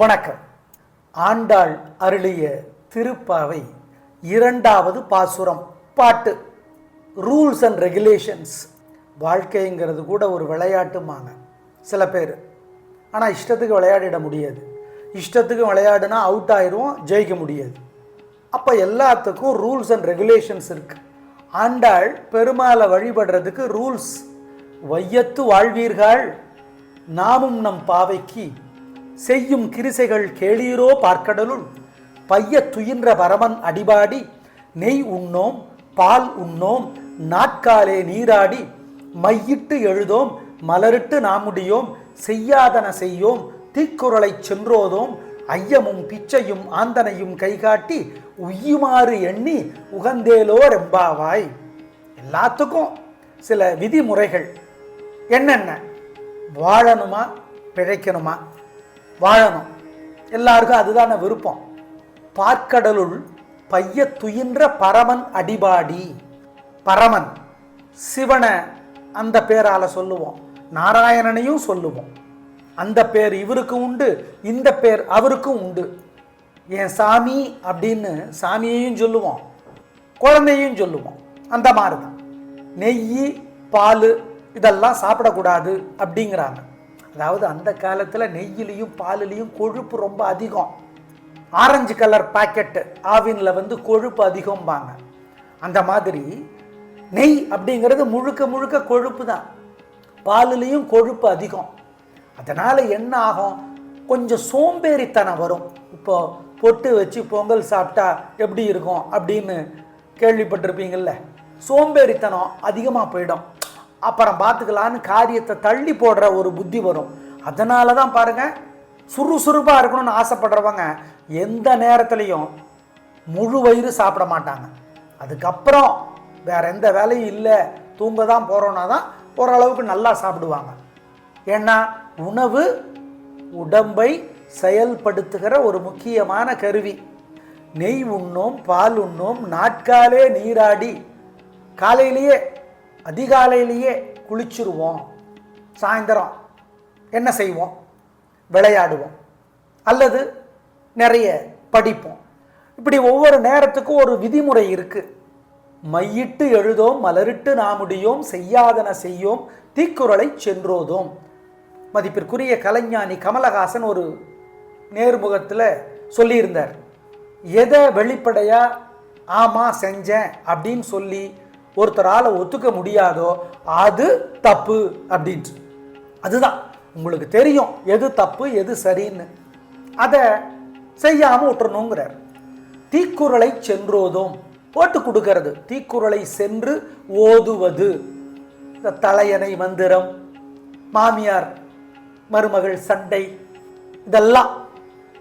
வணக்கம். ஆண்டாள் அருளிய திருப்பாவை இரண்டாவது பாசுரம் பாட்டு. ரூல்ஸ் அண்ட் ரெகுலேஷன்ஸ் வாழ்க்கைங்கிறது கூட ஒரு விளையாட்டுமாங்க சில பேர். ஆனால் இஷ்டத்துக்கு விளையாடிட முடியாது. இஷ்டத்துக்கு விளையாடுனா அவுட் ஆயிரும் ஜெயிக்க முடியாது. அப்போ எல்லாத்துக்கும் ரூல்ஸ் அண்ட் ரெகுலேஷன்ஸ் இருக்குது ஆண்டாள் பெருமாளை வழிபடுறதுக்கு ரூல்ஸ் வையத்து வாழ்வீர்கள். நாமும் நம் பாவைக்கு செய்யும் கிரிசைகள் கேளீரோ பார்க்கடலுள். பைய துயின்ற பரமன் அடிபாடி நெய் உண்ணோம் பால் உண்ணோம் நாட்காலே நீராடி. மையிட்டு எழுதோம் மலரிட்டு நாமுடியோம் செய்யாதன செய்யோம் தீக்குறளைச் சென்றோதோம். ஐயமும் பிச்சையும் ஆந்தனையும் கைகாட்டி உய்யுமாறு எண்ணி உகந்தேலோ ரெம்பாவாய் எல்லாத்துக்கும் சில விதிமுறைகள். என்னென்ன? வாழணுமா? பிழைக்கணுமா? வாழணும். எல்லாருக்கும் அதுதான விருப்பம். பார்க்கடலுள் பைய துயின்ற பரமன் அடிபாடி. பரமன் சிவனை அந்த பேரால் சொல்லுவோம். நாராயணனையும் சொல்லுவோம். அந்த பேர் இவருக்கு உண்டு இந்த பேர் அவருக்கும் உண்டு. என் சாமி அப்படின்னு சாமியையும் சொல்லுவோம். குழந்தையும் சொல்லுவோம். அந்த மாதிரி தான் நெய் பால் இதெல்லாம் சாப்பிடக்கூடாது அப்படிங்கிறாங்க. அதாவது அந்த காலத்தில் நெய்யிலையும் பாலுலேயும் கொழுப்பு ரொம்ப அதிகம். ஆரஞ்சு கலர் பாக்கெட்டு ஆவினில் வந்து கொழுப்பு அதிகம்பாங்க. அந்த மாதிரி நெய் அப்படிங்கிறது முழுக்க முழுக்க கொழுப்பு தான் பாலுலேயும் கொழுப்பு அதிகம். அதனால் என்ன ஆகும்? கொஞ்சம் சோம்பேறித்தனம் வரும். இப்போ பொட்டு வச்சு பொங்கல் சாப்பிட்டா எப்படி இருக்கும் அப்படின்னு கேள்விப்பட்டிருப்பீங்கள்ல சோம்பேறித்தனம் அதிகமாக போயிடும். அப்புறம் பார்த்துக்கலான்னு காரியத்தை தள்ளி போடுற ஒரு புத்தி வரும். அதனால தான் பாருங்கள் சுறுசுறுப்பாக இருக்கணும்னு ஆசைப்படுறவங்க எந்த நேரத்துலையும் முழு வயிறு சாப்பிட மாட்டாங்க. அதுக்கப்புறம் வேற எந்த வேலையும் இல்லை தூங்க தான் போகிறோன்னா தான் ஓரளவுக்கு நல்லா சாப்பிடுவாங்க. ஏன்னா உணவு உடம்பை செயல்படுத்துகிற ஒரு முக்கியமான கருவி. நெய் உண்ணோம் பால் உண்ணோம் நாட்காலே நீராடி காலையிலேயே அதிகாலையிலேயே குளிச்சுருவோம். சாயந்தரம் என்ன செய்வோம்? விளையாடுவோம். அல்லது நிறைய படிப்போம். இப்படி ஒவ்வொரு நேரத்துக்கும் ஒரு விதிமுறை இருக்குது மையிட்டு எழுதோம் மலரிட்டு நாமுடியோம் செய்யாதன செய்யோம் தீக்குறளை சென்றோதோம். மதிப்பிற்குரிய கலைஞானி கமலஹாசன் ஒரு நேர்முகத்தில் சொல்லியிருந்தார். எதை வெளிப்படையாக ஆமாம் செஞ்சேன் அப்படின்னு சொல்லி ஒருத்தரால் ஒத்துக்க முடியாதோ அது தப்பு அப்படின்ட்டு. அதுதான் உங்களுக்கு தெரியும் எது தப்பு எது சரின்னு. அதை செய்யாமல் விட்டுறணுங்கிறார். தீக்குறளை சென்றோதும் போட்டு கொடுக்கறது. தீக்குறளை சென்று ஓதுவது. இந்த தலையணை மந்திரம் மாமியார் மருமகள் சண்டை இதெல்லாம்.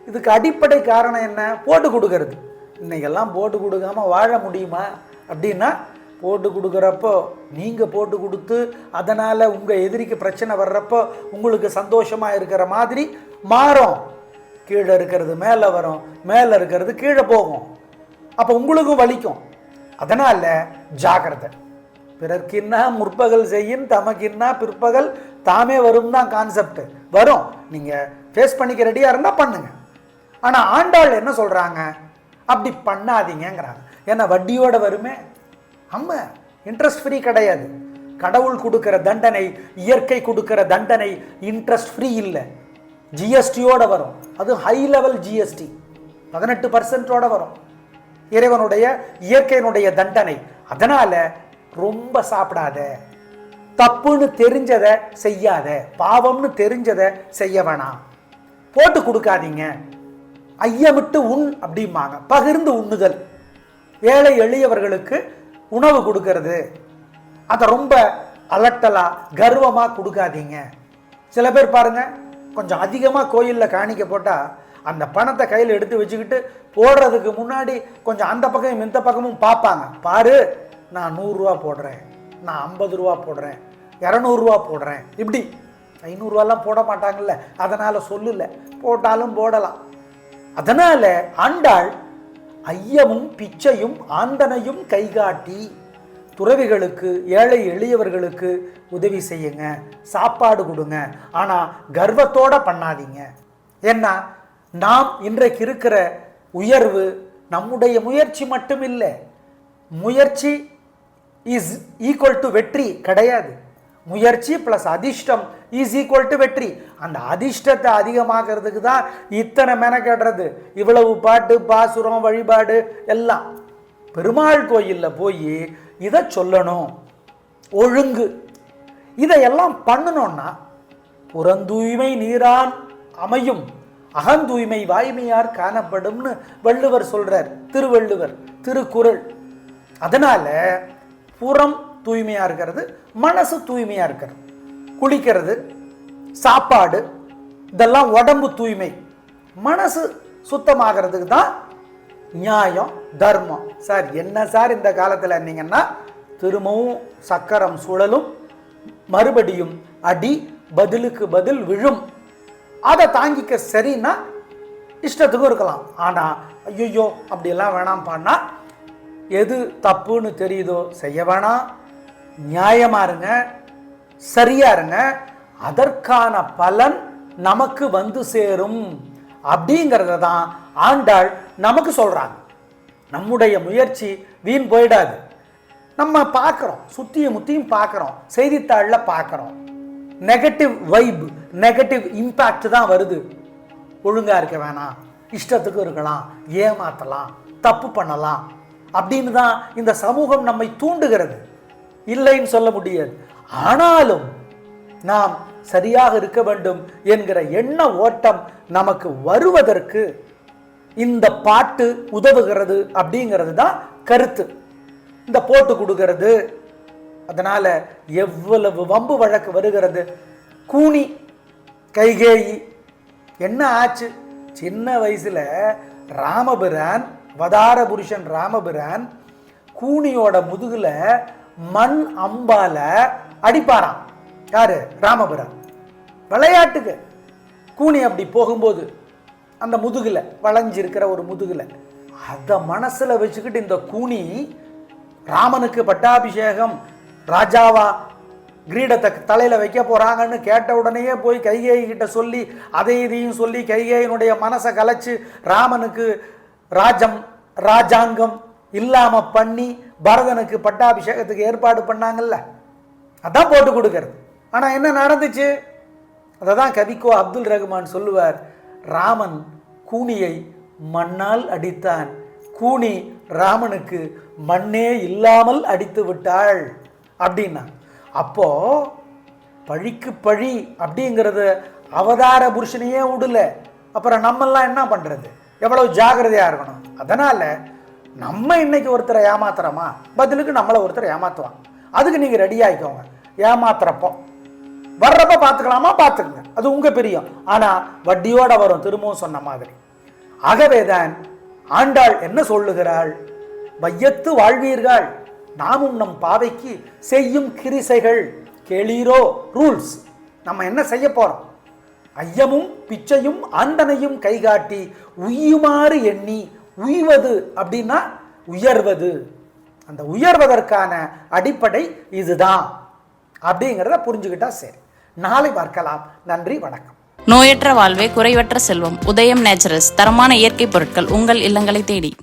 இதுக்கு அடிப்படை காரணம் என்ன? போட்டு கொடுக்கறது. இன்னைக்கெல்லாம் போட்டு கொடுக்காம வாழ முடியுமா? அப்படின்னா போட்டு கொடுக்குறப்போ நீங்கள் போட்டு கொடுத்து அதனால் உங்கள் எதிரிக்கு பிரச்சனை வர்றப்போ உங்களுக்கு சந்தோஷமாக இருக்கிற மாதிரி மாறும். கீழே இருக்கிறது மேலே வரும் மேலே இருக்கிறது கீழே போகும். அப்போ உங்களுக்கும் வலிக்கும். அதனால் ஜாக்கிரதை. பிறர்க்கின்னா முற்பகல் செய்யும் தமக்கின்னா பிற்பகல் தாமே வரும் தான் கான்செப்ட் வரும். நீங்கள் ஃபேஸ் பண்ணிக்க ரெடியாக இருந்தால் பண்ணுங்க. ஆனால் ஆண்டாள் என்ன சொல்கிறாங்க அப்படி பண்ணாதீங்கங்கிறாங்க. ஏன்னா வட்டியோட வருமே நம்ம இன்ட்ரெஸ்ட் ஃப்ரீ கிடையாது. கடவுள் கொடுக்கிற தண்டனை இயற்கை கொடுக்கிற தண்டனை இன்ட்ரெஸ்ட் ஃப்ரீ இல்லை. ஜிஎஸ்டியோட வரும். அது ஹை லெவல் ஜிஎஸ்டி பதினெட்டு பர்சன்டோட வரும். இறைவனுடைய இயற்கையினுடைய தண்டனை. அதனால ரொம்ப சாப்பிடாத. தப்புன்னு தெரிஞ்சதை செய்யாத. பாவம்னு தெரிஞ்சதை செய்ய வேணாம். போட்டு கொடுக்காதீங்க. ஐயமிட்டு உண் அப்படிம்பாங்க. பகிர்ந்து உண்ணுதல். ஏழை எளியவர்களுக்கு உணவு கொடுக்கறது. அதை ரொம்ப அலட்டலா கர்வமாக கொடுக்காதீங்க. சில பேர் பாருங்க கொஞ்சம் அதிகமாக கோயிலில் காணிக்க போட்டால் அந்த பணத்தை கையில் எடுத்து வச்சுக்கிட்டு போடுறதுக்கு முன்னாடி கொஞ்சம் அந்த பக்கம் இந்த பக்கமும் பார்ப்பாங்க. பாரு நான் நூறுரூவா போடுறேன். நான் ஐம்பது ரூபா போடுறேன். இரநூறுவா போடுறேன். இப்படி. ஐநூறுரூவாலாம் போட மாட்டாங்கல்ல. அதனால் சொல்லல. போட்டாலும் போடலாம். அதனால் ஆண்டாள் ஐயமும் பிச்சையும் ஆந்தனையும் கைகாட்டி துறவிகளுக்கு ஏழை எளியவர்களுக்கு உதவி செய்யுங்க சாப்பாடு கொடுங்க. ஆனால் கர்வத்தோட பண்ணாதீங்க. ஏன்னா நாம் இன்றைக்கு இருக்கிற உயர்வு நம்முடைய முயற்சி மட்டும் இல்லை முயற்சி இஸ் ஈக்குவல் டு வெற்றி கிடையாது. முயற்சி ப்ளஸ் அதிர்ஷ்டம் இஸ் ஈக்குவல் டு வெற்றி. அந்த அதிர்ஷ்டத்தை அதிகமாக்கிறதுக்கு தான் இத்தனை மெனக்கெடுறது இவ்வளவு பாட்டு பாசுரம் வழிபாடு எல்லாம். பெருமாள் கோயிலில் போய் இதை சொல்லணும். ஒழுங்கு. இதையெல்லாம் பண்ணணும்னா புறந்தூய்மை நீரான் அமையும். அகந்தூய்மை வாய்மையார் காணப்படும்னு வள்ளுவர் சொல்றார். திருவள்ளுவர் திருக்குறள். அதனால புறம் தூய்மையாக இருக்கிறது மனசு தூய்மையாக இருக்கிறது. குளிக்கிறது சாப்பாடு இதெல்லாம் உடம்பு தூய்மை. மனசு சுத்தமாகிறதுக்கு தான் நியாயம் தர்மம். சார் என்ன சார் இந்த காலத்தில் இருந்தீங்கன்னா திரும்பவும் சக்கரம் சுழலும் மறுபடியும் அடி பதிலுக்கு பதில் விழும். அதை தாங்கிக்க சரின்னா இஷ்டத்துக்கும் இருக்கலாம். ஆனால் ஐயோ அப்படியெல்லாம் வேணாம் பண்ணா எது தப்புன்னு தெரியுதோ செய்ய வேணாம். நியாயமாக இருங்க. சரியா இருங்க. அதற்கான பலன் நமக்கு வந்து சேரும். அப்படிங்கிறத தான் ஆண்டாள் நமக்கு சொல்கிறாங்க நம்முடைய முயற்சி வீண் போயிடாது. நம்ம பார்க்குறோம் சுற்றியும் முத்தியும் பார்க்குறோம் செய்தித்தாளில் பார்க்குறோம். நெகட்டிவ் வைப் நெகட்டிவ் இம்பேக்ட் தான் வருது. ஒழுங்காக இருக்க வேணாம் இஷ்டத்துக்கு இருக்கலாம் ஏமாற்றலாம் தப்பு பண்ணலாம். அப்படின்னு தான் இந்த சமூகம் நம்மை தூண்டுகிறது. இல்லைன்னு சொல்ல முடியாது. ஆனாலும் நாம் சரியாக இருக்க வேண்டும் என்கிற எண்ண ஓட்டம் நமக்கு வருவதற்கு இந்த பாட்டு உதவுகிறது அப்படிங்கிறது தான் கருத்து. இந்த போட்டு கொடுக்கறது அதனால் எவ்வளவு வம்பு வழக்கு வருகிறது. கூனி கைகேயி என்ன ஆச்சு? சின்ன வயசில் ராமபிரான் வதார புருஷன் ராமபிரான் கூனியோட முதுகில் மண் அம்பால அடிப்பாராம் யாரு? ராமபுரம். விளையாட்டுக்கு கூனி அப்படி போகும்போது அந்த முதுகில் வளைஞ்சிருக்கிற ஒரு முதுகில் அதை மனசில் வச்சுக்கிட்டு இந்த கூனி ராமனுக்கு பட்டாபிஷேகம் ராஜாவா கிரீடத்தை தலையில் வைக்க போகிறாங்கன்னு கேட்ட உடனேயே போய் கைகேயிக்கிட்ட சொல்லி அதை இதையும் சொல்லி கைகேயினுடைய மனசை கலைச்சு ராமனுக்கு ராஜம் ராஜாங்கம் இல்லாமல் பண்ணி பரதனுக்கு பட்டாபிஷேகத்துக்கு ஏற்பாடு பண்ணாங்கல்ல? அதான் போட்டு கொடுக்கறது. ஆனால் என்ன நடந்துச்சு? அதை தான் கவிக்கோ அப்துல் ரஹ்மான் சொல்லுவார் ராமன் கூனியை மண்ணால் அடித்தான். கூனி ராமனுக்கு மண்ணே இல்லாமல் அடித்து விட்டாள். அப்படின்னா அப்போ பழிக்கு பழி அப்படிங்கிறது அவதார புருஷனையே விடல அப்புறம் நம்மெல்லாம் என்ன பண்ணுறது எவ்வளவு ஜாகிரதையாக இருக்கணும்? அதனால் நம்ம இன்னைக்கு ஒருத்தரை ஏமாத்துறோமா? பதிலுக்கு நம்மளை ஒருத்தரை ஏமாற்றுவான் அதுக்கு நீங்கள் ரெடி ஆகிக்கோங்க ஏமாத்துறப்போ. வர்றப்ப பார்த்துக்கலாமா? பார்த்துக்குங்க. அது உங்கள் பிரியம். ஆனால் வட்டியோட வரும். திரும்பவும் சொன்ன மாதிரி. ஆகவேதான் ஆண்டாள் என்ன சொல்லுகிறாள்? வையத்து வாழ்வீர்கள். நாமும் நம் பாவைக்கு செய்யும் கிரிசைகள். கேளீரோ? ரூல்ஸ். நம்ம என்ன செய்ய போகிறோம் ஐயமும் பிச்சையும் ஆண்டனையும் கைகாட்டி உய்யுமாறு எண்ணி உய்வது அப்படின்னா உயர்வது. அந்த உயர்வதற்கான அடிப்படை இதுதான். அப்படிங்கிறத புரிஞ்சுக்கிட்டா சரி. நாளை பார்க்கலாம். நன்றி வணக்கம். நோயற்ற வாழ்வே குறைவற்ற செல்வம். உதயம் நேச்சுரல்ஸ். தரமான இயற்கை பொருட்கள் உங்கள் இல்லங்களை தேடி.